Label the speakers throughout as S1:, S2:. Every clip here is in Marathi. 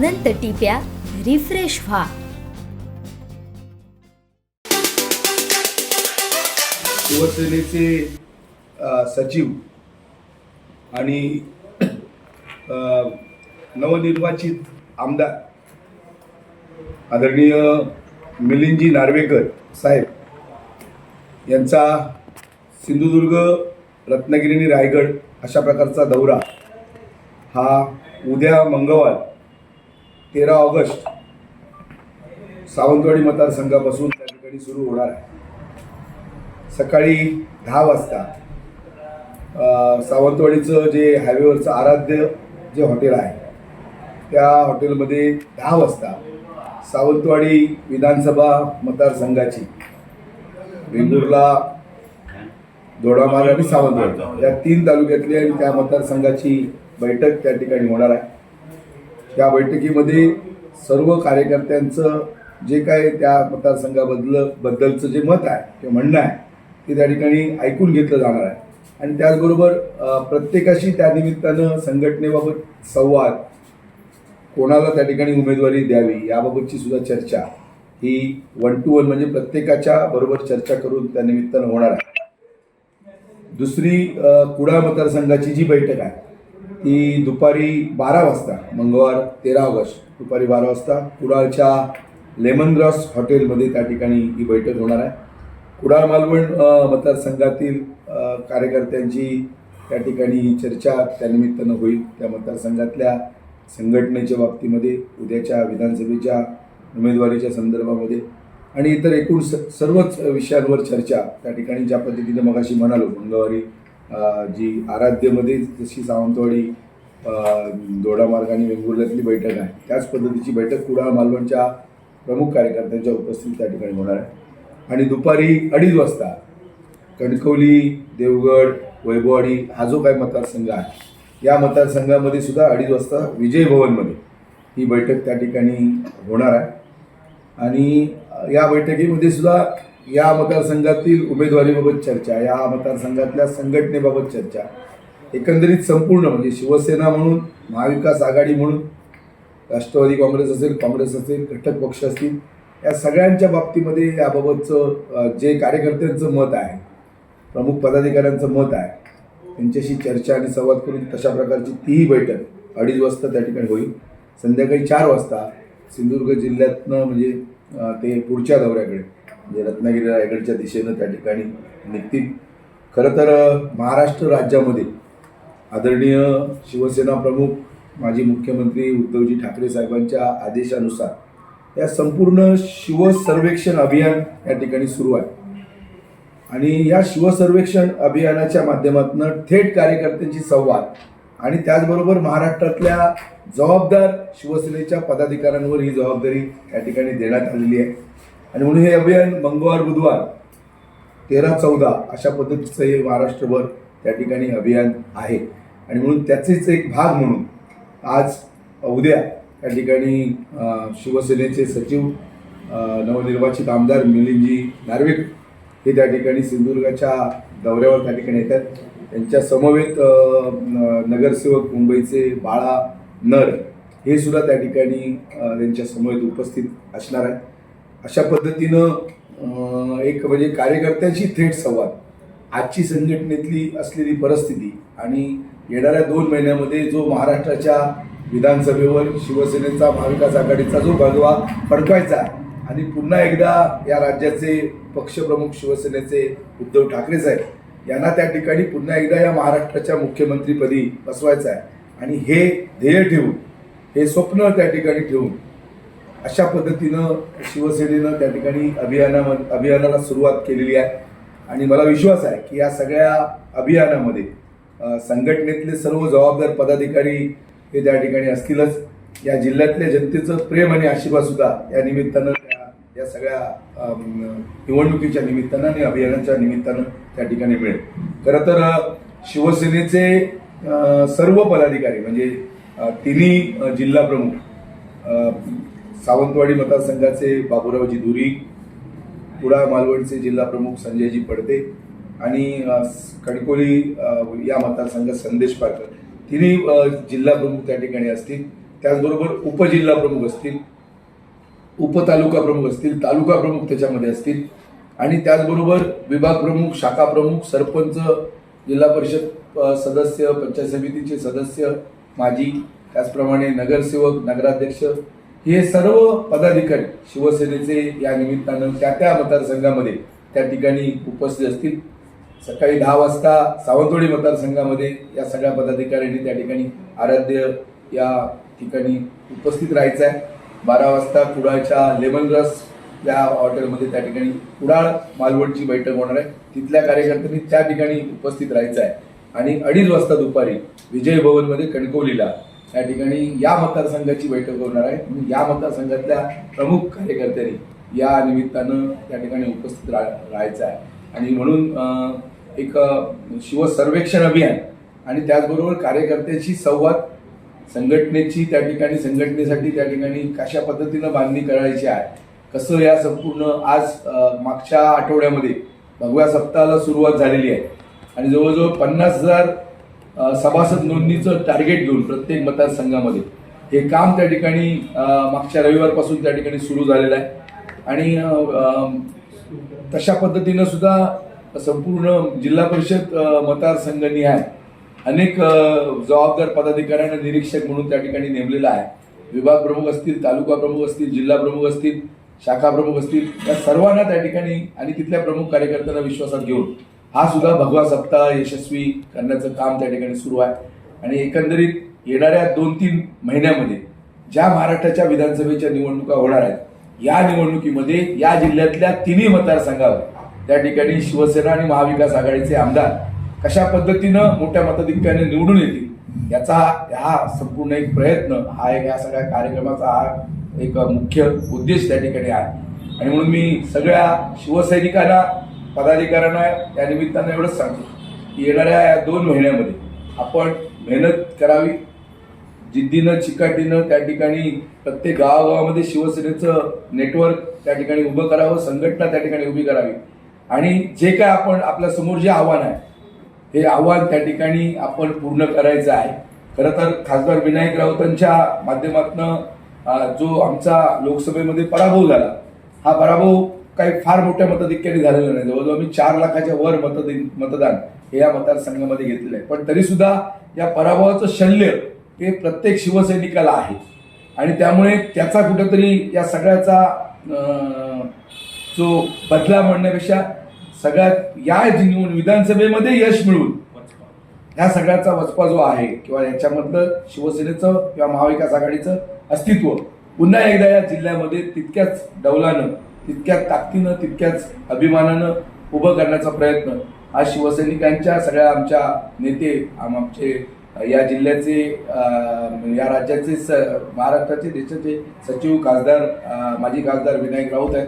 S1: अनंत टिप्या रिफ्रेश व्हा.
S2: शिवसेनेचे सचिव आणि नवनिर्वाचित आमदार आदरणीय मिलिंदजी नार्वेकर साहेब यांचा सिंधुदुर्ग रत्नागिरी आणि रायगड अशा प्रकारचा दौरा हा उद्या मंगळवार तेरा ऑगस्ट सावंतवाडी मतदारसंघापासून त्या ठिकाणी सुरू होणार आहे. सकाळी दहा वाजता सावंतवाडीचं जे हायवेवरचं आराध्य जे हॉटेल आहे त्या हॉटेलमध्ये दहा वाजता सावंतवाडी विधानसभा मतदारसंघाची वेंगुर्ला दोडामार्ग आणि सावंतवाडी या तीन तालुक्यातली आणि त्या मतदारसंघाची बैठक त्या ठिकाणी होणार आहे. त्या बैठकीमध्ये सर्व कार्यकर्त्यांचं जे काय त्या मतदारसंघाबद्दल बद्दलचं जे मत आहे किंवा म्हणणं आहे ते त्या ठिकाणी ऐकून घेतलं जाणार आहे. आणि त्याचबरोबर प्रत्येकाशी त्यानिमित्तानं संघटनेबाबत संवाद कोणाला त्या ठिकाणी उमेदवारी द्यावी याबाबतची सुद्धा चर्चा ही वन टू वन म्हणजे प्रत्येकाच्या बरोबर चर्चा करून त्यानिमित्तानं होणार आहे. दुसरी कुडाळ मतदारसंघाची जी बैठक आहे ती दुपारी बारा वाजता मंगळवार तेरा ऑगस्ट दुपारी बारा वाजता कुडाळच्या लेमन ग्रॉस हॉटेलमध्ये त्या ठिकाणी ही बैठक होणार आहे. कुडाळ मालवण मतदारसंघातील कार्यकर्त्यांची त्या ठिकाणी चर्चा त्यानिमित्तानं होईल. त्या मतदारसंघातल्या संघटनेच्या बाबतीमध्ये उद्याच्या विधानसभेच्या उमेदवारीच्या संदर्भामध्ये आणि इतर एकूण स सर्वच विषयांवर चर्चा त्या ठिकाणी ज्या पद्धतीने मगाशी म्हणालो मंगळवारी जी आराध्यमध्ये जशी सावंतवाडी दोडामार्ग आणि वेंगुर्ल्यातली बैठक आहे त्याच पद्धतीची बैठक कुडाळ मालवणच्या प्रमुख कार्यकर्त्यांच्या उपस्थितीत त्या ठिकाणी होणार आहे. आणि दुपारी अडीच वाजता कणकवली देवगड वैभवाडी हा जो काही मतदारसंघ आहे या मतदारसंघामध्ये सुद्धा अडीच वाजता विजय भवनमध्ये ही बैठक त्या ठिकाणी होणार आहे. आणि या बैठकीमध्ये सुद्धा या मतदारसंघातील उमेदवारीबाबत चर्चा या मतदारसंघातल्या संघटनेबाबत चर्चा. एकंदरीत संपूर्ण म्हणजे शिवसेना म्हणून महाविकास आघाडी म्हणून राष्ट्रवादी काँग्रेस असेल काँग्रेस असेल घटक पक्ष असतील या सगळ्यांच्या बाबतीमध्ये याबाबतचं जे कार्यकर्त्यांचं मत आहे प्रमुख पदाधिकाऱ्यांचं मत आहे त्यांच्याशी चर्चा आणि संवाद करून तशा प्रकारची तीही बैठक अडीच वाजता त्या ठिकाणी होईल. संध्याकाळी चार वाजता सिंधुदुर्ग जिल्ह्यातनं म्हणजे ते पुढच्या दौऱ्याकडे म्हणजे रत्नागिरी रायगडच्या दिशेनं त्या ठिकाणी निघतील. खरं तर महाराष्ट्र राज्यामध्ये आदरणीय शिवसेना प्रमुख माजी मुख्यमंत्री उद्धवजी ठाकरे साहेबांच्या आदेशानुसार या संपूर्ण शिवसर्वेक्षण अभियान या ठिकाणी सुरू आहे. आणि या शिवसर्वेक्षण अभियानाच्या माध्यमातून थेट कार्यकर्त्यांची संवाद आणि त्याचबरोबर महाराष्ट्रातल्या जबाबदार शिवसेनेच्या पदाधिकाऱ्यांवर ही जबाबदारी या ठिकाणी देण्यात आलेली आहे. आणि म्हणून हे अभियान मंगळवार बुधवार तेरा चौदा अशा पद्धतीचं हे महाराष्ट्रभर त्या ठिकाणी अभियान आहे. आणि म्हणून त्याचेच एक भाग म्हणून आज उद्या त्या ठिकाणी शिवसेनेचे सचिव नवनिर्वाचित आमदार मिलिंदजी नार्वेकर हे त्या ठिकाणी सिंधुदुर्गाच्या दौऱ्यावर त्या ठिकाणी येतात. त्यांच्या समवेत न- नगरसेवक मुंबईचे बाळा नर हे सुद्धा त्या ठिकाणी त्यांच्या समवेत उपस्थित असणार आहेत. अशा पद्धतीनं एक म्हणजे कार्यकर्त्यांशी थेट संवाद आजची संघटनेतली असलेली परिस्थिती आणि येणाऱ्या दोन महिन्यामध्ये जो महाराष्ट्राच्या विधानसभेवर शिवसेनेचा महाविकास आघाडीचा जो भगवा फडकवायचा आणि पुन्हा एकदा या राज्याचे पक्षप्रमुख शिवसेनेचे उद्धव ठाकरे साहेब यांना त्या ठिकाणी पुन्हा एकदा या महाराष्ट्राच्या मुख्यमंत्रीपदी बसवायचं आहे. आणि हे ध्येय ठेवून हे स्वप्न त्या ठिकाणी ठेवून अशा पद्धतीनं शिवसेनेनं त्या ठिकाणी अभियाना अभियानाला सुरुवात केलेली आहे. आणि मला विश्वास आहे की या सगळ्या अभियानामध्ये संघटनेतले सर्व जबाबदार पदाधिकारी हे त्या ठिकाणी असतीलच. या जिल्ह्यातल्या जनतेचं प्रेम आणि आशीर्वाद सुद्धा या निमित्तानं या सगळ्या निवडणुकीच्या निमित्तानं आणि अभियानाच्या निमित्तानं त्या ठिकाणी मिळेल. खरं तर शिवसेनेचे सर्व पदाधिकारी म्हणजे तिन्ही जिल्हा प्रमुख सावंतवाडी मतदारसंघाचे बाबूरावजी धुरी कुडाळ मालवणचे जिल्हा प्रमुख संजयजी पडते आणि कणकोली या मतदारसंघात संदेश पारकर. तिन्ही जिल्हा प्रमुख त्या ठिकाणी असतील. त्याचबरोबर उपजिल्हा प्रमुख असतील उपतालुका प्रमुख असतील तालुका प्रमुख त्याच्यामध्ये असतील. आणि त्याचबरोबर विभाग प्रमुख शाखा प्रमुख सरपंच जिल्हा परिषद सदस्य पंचायत समितीचे सदस्य माजी त्याचप्रमाणे नगरसेवक नगराध्यक्ष हे सर्व पदाधिकारी शिवसेनेचे या निमित्तानं त्या त्या मतदारसंघामध्ये त्या ठिकाणी उपस्थित असतील. सकाळी दहा वाजता सावंतवाडी मतदारसंघामध्ये या सगळ्या पदाधिकाऱ्यांनी त्या ठिकाणी आराध्य या ठिकाणी उपस्थित राहायचं आहे. बारा वाजता कुडाळच्या लेमन ग्रस या हॉटेलमध्ये त्या ठिकाणी कुडाळ मालवणची बैठक होणार आहे. तिथल्या कार्यकर्त्यांनी त्या ठिकाणी उपस्थित राहायचं आहे. आणि अडीच वाजता दुपारी विजय भवनमध्ये कणकवलीला या ठिकाणी या मतदारसंघाची बैठक होणार आहे. म्हणून या मतदारसंघातल्या प्रमुख कार्यकर्त्यांनी या निमित्तानं त्या ठिकाणी उपस्थित रा राहायचं आहे. आणि म्हणून एक शिवसर्वेक्षण अभियान आणि त्याचबरोबर कार्यकर्त्यांशी संवाद संघटनेची त्या ठिकाणी संघटनेसाठी त्या ठिकाणी कशा पद्धतीनं बांधणी करायची आहे कसं या संपूर्ण आज मागच्या आठवड्यामध्ये भगव्या सप्ताहाला सुरुवात झालेली आहे. आणि जवळजवळ पन्नास हजार सभासद नोंदणीचं टार्गेट घेऊन प्रत्येक मतदारसंघामध्ये. हे काम त्या ठिकाणी मागच्या रविवारपासून त्या ठिकाणी सुरू झालेलं आहे. आणि तशा पद्धतीनं सुद्धा संपूर्ण जिल्हा परिषद मतदारसंघनी आहे अनेक जबाबदार पदाधिकाऱ्यांना निरीक्षक म्हणून त्या ठिकाणी नेमलेला आहे. विभाग प्रमुख असतील तालुका प्रमुख असतील जिल्हा प्रमुख असतील शाखा प्रमुख असतील या सर्वांना त्या ठिकाणी आणि तिथल्या प्रमुख कार्यकर्त्यांना विश्वासात घेऊन हा सुद्धा भगवा सप्ताह यशस्वी करण्याचं काम त्या ठिकाणी सुरू आहे. आणि एकंदरीत येणाऱ्या दोन तीन महिन्यामध्ये ज्या महाराष्ट्राच्या विधानसभेच्या निवडणुका होणार आहेत या निवडणुकीमध्ये या जिल्ह्यातल्या तिन्ही मतदारसंघावर त्या ठिकाणी शिवसेना आणि महाविकास आघाडीचे आमदार कशा पद्धतीनं मोठ्या मताधिक्याने निवडून येतील याचा हा संपूर्ण एक प्रयत्न हा एक या सगळ्या कार्यक्रमाचा हा एक मुख्य उद्देश त्या ठिकाणी आहे. आणि म्हणून मी सगळ्या शिवसैनिकांना पदाधिकाऱ्यांना या निमित्तानं एवढंच सांगतो की येणाऱ्या या दोन महिन्यामध्ये आपण मेहनत करावी जिद्दीनं चिकाटीनं त्या ठिकाणी प्रत्येक गावागावामध्ये शिवसेनेचं नेटवर्क त्या ठिकाणी उभं करावं संघटना त्या ठिकाणी उभी करावी. आणि जे काय आपण आपल्यासमोर जे आव्हान आहे हे आव्हान त्या ठिकाणी आपण पूर्ण करायचं आहे. खरं तर खासदार विनायक राऊतांच्या माध्यमातनं जो आमचा लोकसभेमध्ये पराभव झाला हा पराभव काही फार मोठ्या मताधिक्याने झालेलं नाही. जवळजवळ मी चार लाखाच्या वर मतदान मतदान हे या मतदारसंघामध्ये घेतलेलं आहे. पण तरी सुद्धा या पराभवाचं शल्य हे प्रत्येक शिवसैनिकाला आहे. आणि त्यामुळे त्याचा कुठंतरी या सगळ्याचा जो बदला म्हणण्यापेक्षा सगळ्यात या जी विधानसभेमध्ये यश मिळून ह्या सगळ्याचा वचपा जो आहे किंवा याच्यामधलं शिवसेनेचं किंवा महाविकास आघाडीचं अस्तित्व पुन्हा एकदा या जिल्ह्यामध्ये तितक्याच डौलानं तितक्या ताकदीनं तितक्याच अभिमानानं उभं करण्याचा प्रयत्न हा शिवसैनिकांच्या सगळ्या आमच्या नेते आम- आमचे या जिल्ह्याचे या राज्याचे स महाराष्ट्राचे देशाचे सचिव खासदार माजी खासदार विनायक राऊत आहेत.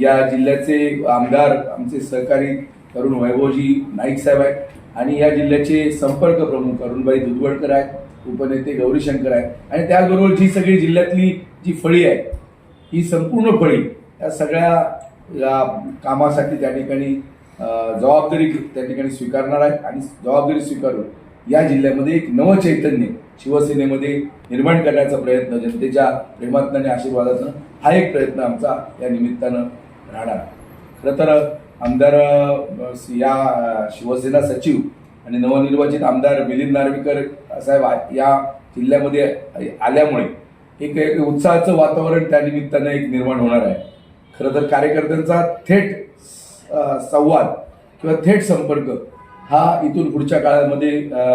S2: या जिल्ह्याचे आमदार आमचे सहकारी तरुण वैभवजी नाईक साहेब आहेत. आणि या जिल्ह्याचे संपर्क प्रमुख अरुणबाई दुधवडकर आहेत उपनेते गौरीशंकर आहेत. आणि त्याचबरोबर जी सगळी जिल्ह्यातली जी फळी आहे ही संपूर्ण फळी या सगळ्या या कामासाठी त्या ठिकाणी जबाबदारी त्या ठिकाणी स्वीकारणार आहे आणि जबाबदारी स्वीकारून या जिल्ह्यामध्ये एक नवं चैतन्य शिवसेनेमध्ये निर्माण करण्याचा प्रयत्न जनतेच्या प्रेमातनं आणि आशीर्वादातनं हा एक प्रयत्न आमचा या निमित्तानं राहणार आहे. खरं तर आमदार या शिवसेना सचिव आणि नवनिर्वाचित आमदार मिलिंद नार्वेकर साहेब या जिल्ह्यामध्ये आल्यामुळे एक एक उत्साहाचं वातावरण त्या निमित्तानं एक निर्माण होणार आहे खरं तर कार्यकर्त्यांचा थेट संवाद किंवा थेट संपर्क हा इथून पुढच्या काळामध्ये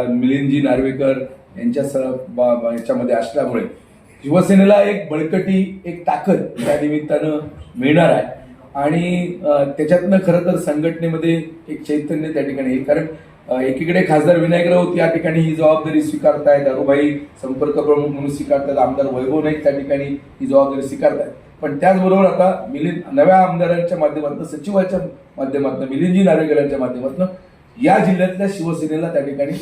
S2: मिलिंदजी नार्वेकर यांच्या स याच्यामध्ये असल्यामुळे शिवसेनेला एक बळकटी एक ताकद त्या निमित्तानं मिळणार आहे. आणि त्याच्यातनं खरं तर संघटनेमध्ये एक चैतन्य त्या ठिकाणी येईल कारण एकीकडे खासदार विनायक राऊत या ठिकाणी ही जबाबदारी स्वीकारतायत दारूबाई संपर्क प्रमुख म्हणून स्वीकारतात आमदार वैभव नाईक त्या ठिकाणी ही जबाबदारी स्वीकारतायत. पण त्याचबरोबर आता मिलिंद नव्या आमदारांच्या माध्यमातून सचिवाच्या माध्यमातून मिलिंदजी नार्वेकर माध्यमातून या जिल्ह्यातल्या शिवसेनेला त्या ठिकाणी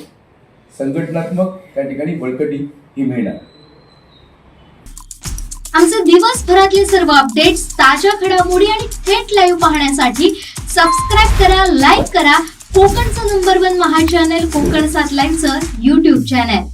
S2: संघटनात्मक त्या ठिकाणी बळकटी ही मिळणार.
S3: आमचे दिवसभरातले सर्व अपडेट्स ताज्या घडामोडी आणि थेट लाईव्ह पाहण्यासाठी सबस्क्राईब करा लाईक करा. कोकणचं number one Maha channel Konkan सात लाईनचं युट्यूब चॅनल